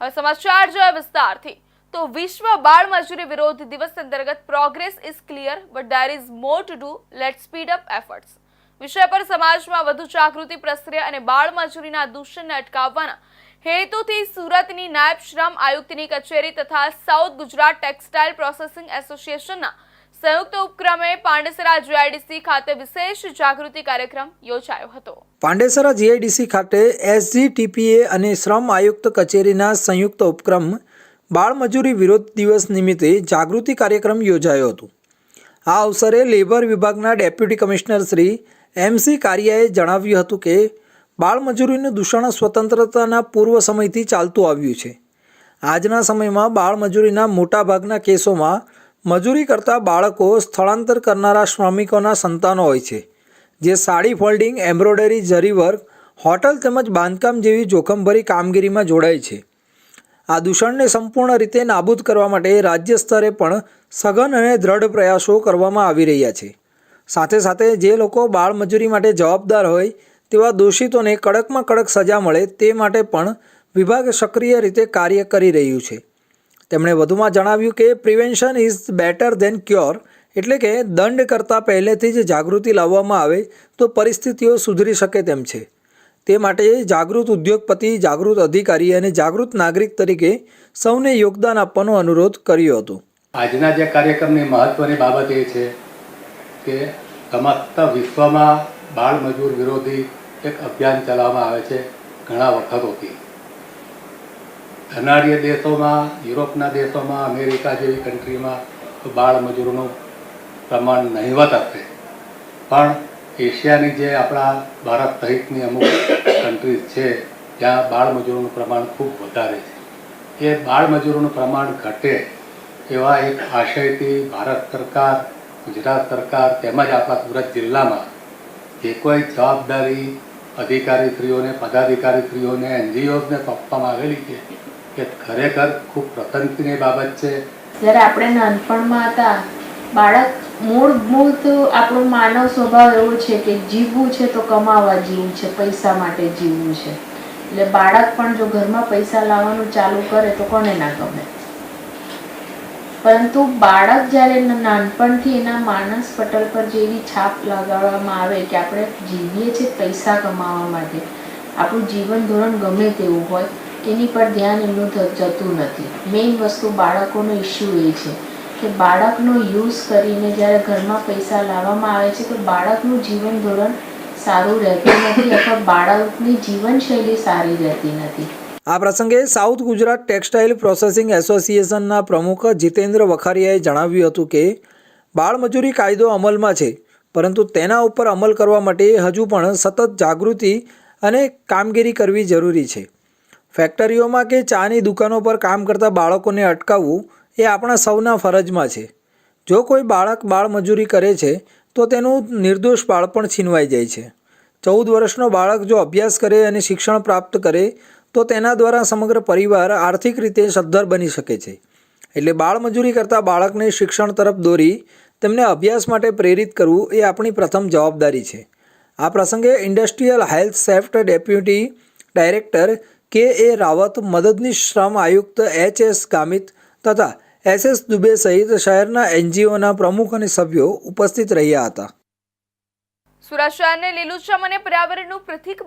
હવે સમાચાર જોઈએ વિસ્તારથી. તો વિશ્વ બાળ મજૂરી વિરોધ દિવસ અંતર્ગત progress is clear but there is more to do let speed up efforts વિષય પર સમાજમાં વધુ જાગૃતિ પ્રસરે અને બાળ મજૂરીના દૂષણને અટકાવવાના હેતુથી સુરતની નાયબ શ્રમ આયુક્તની કચેરી તથા સાઉથ ગુજરાત ટેક્સટાઇલ પ્રોસેસિંગ એસોસિએશનના સંયુક્ત ઉપક્રમે પાંડેસરા જીઆઈડીસી ખાતે વિશેષ જાગૃતિ કાર્યક્રમ યોજાયો હતો. પાંડેસરા જીઆઈડીસી ખાતે એસજીટીપીએ અને શ્રમ આયુક્ત કચેરીના સંયુક્ત ઉપક્રમ બાળમજૂરી વિરોધ દિવસ નિમિત્તે જાગૃતિ કાર્યક્રમ યોજાયો હતો. આ અવસરે લેબર વિભાગના deputy commissioner Shri M C કારિયાએ જણાવ્યું હતું કે, બાળમજૂરીનું દૂષણ સ્વતંત્રતાના પૂર્વ સમયથી ચાલતું આવ્યું છે. આજના સમયમાં બાળમજૂરીના મોટાભાગના કેસોમાં મજૂરી કરતા બાળકો સ્થળાંતર કરનારા શ્રમિકોના સંતાનો હોય છે, જે સાડી ફોલ્ડિંગ, એમ્બ્રોઇડરી જરીવર્ક હોટલ તેમજ બાંધકામ જેવી જોખમભરી કામગીરીમાં જોડાય છે. આ દૂષણને સંપૂર્ણ રીતે નાબૂદ કરવા માટે રાજ્ય સ્તરે પણ સઘન અને દ્રઢ પ્રયાસો કરવામાં આવી રહ્યા છે. સાથે સાથે જે લોકો બાળમજૂરી માટે જવાબદાર હોય તેવા દોષિતોને કડકમાં કડક સજા મળે તે માટે પણ વિભાગ સક્રિય રીતે કાર્ય કરી રહ્યું છે. તેમણે વધુમાં જણાવ્યું કે prevention is better than cure એટલે કે દંડ કરતાં પહેલેથી જ જાગૃતિ લાવવામાં આવે તો પરિસ્થિતિઓ સુધરી શકે તેમ છે. તે માટે જાગૃત ઉદ્યોગપતિ, જાગૃત અધિકારી અને જાગૃત નાગરિક તરીકે સૌને યોગદાન આપવાનો અનુરોધ કર્યો હતો. આજના જે કાર્યક્રમની મહત્ત્વની બાબત એ છે કે સમસ્ત વિશ્વમાં બાળ મજૂર વિરોધી એક અભિયાન ચલાવવામાં આવે છે ઘણા વખતોથી. ધનાઢ્ય દેશોમાં, યુરોપના દેશોમાં, અમેરિકા જેવી કન્ટ્રીમાં તો બાળ મજૂરોનું પ્રમાણ નહીવત હશે. પણ એશિયાની જે આપણા ભારત સહિતની અમુક કન્ટ્રીઝ છે ત્યાં બાળ મજૂરોનું પ્રમાણ ખૂબ વધારે છે. એ બાળ મજૂરોનું પ્રમાણ ઘટે એવા એક આશયથી ભારત સરકાર, ગુજરાત સરકાર તેમજ આપણા સુરત જિલ્લામાં જે કોઈ જવાબદારી અધિકારીશ્રીઓને, પદાધિકારીશ્રીઓને, એનજીઓને સોંપવામાં આવેલી છે એ ખરેખર ખૂબ પ્રશંસનીય બાબત છે? જ્યારે આપણે નાનપણમાં હતા, બાળક મૂળભૂત આપણો માનવ સ્વભાવ એવો છે કે જીવવું છે તો કમાવા જીવવું છે, પૈસા માટે જીવવું છે. એટલે બાળક પણ જો ઘરમાં પૈસા લાવવાનું ચાલુ કરે તો કોને ના ગમે? પરંતુ બાળક જ્યારે નાનપણથી એના માનસ પટલ પર જેવી છાપ લગાડવામાં આવે કે આપણે જીવીએ છીએ પૈસા કમાવા માટે, આપણું જીવન ધોરણ ગમે તેવું હોય એની પર ધ્યાન એમનું જતું નથી. મેઇન વસ્તુ બાળકોનો ઇસ્યુ એ છે કે બાળકનો યુઝ કરીને જ્યારે ઘરમાં પૈસા લાવવામાં આવે છે તો બાળકનું જીવન ધોરણ સારું રહેતું નથી અથવા બાળકની જીવનશૈલી સારી રહેતી નથી. આ પ્રસંગે સાઉથ ગુજરાત ટેક્સટાઇલ પ્રોસેસિંગ એસોસિએશનના પ્રમુખ જીતેન્દ્ર વખારિયાએ જણાવ્યું હતું કે, બાળમજૂરી કાયદો અમલમાં છે, પરંતુ તેના ઉપર અમલ કરવા માટે હજુ પણ સતત જાગૃતિ અને કામગીરી કરવી જરૂરી છે. ફેક્ટરીઓમાં કે ચાની દુકાનો પર કામ કરતા બાળકોને અટકાવવું એ આપણા સૌના ફરજમાં છે. જો કોઈ બાળક બાળમજૂરી કરે છે, તો તેનું નિર્દોષ બાળપણ છીનવાઈ જાય છે. ચૌદ વર્ષનો બાળક જો અભ્યાસ કરે અને શિક્ષણ પ્રાપ્ત કરે, તો તેના દ્વારા સમગ્ર પરિવાર આર્થિક રીતે સદ્ધર બની શકે છે. એટલે બાળમજૂરી કરતા બાળકને શિક્ષણ તરફ દોરી, તેમને અભ્યાસ માટે પ્રેરિત કરવું એ આપણી પ્રથમ જવાબદારી છે. આ પ્રસંગે industrial health safety deputy director K A Rawat મદદનીશ શ્રમ આયુક્ત એચ એસ ગામિત તથા એસ એસ દુબે સહિત શહેરના એનજીઓના પ્રમુખ અને સભ્યો ઉપસ્થિત રહ્યા હતા. સુરત શહેરને લીલુંછમ અને પર્યાવરણનું પ્રતીક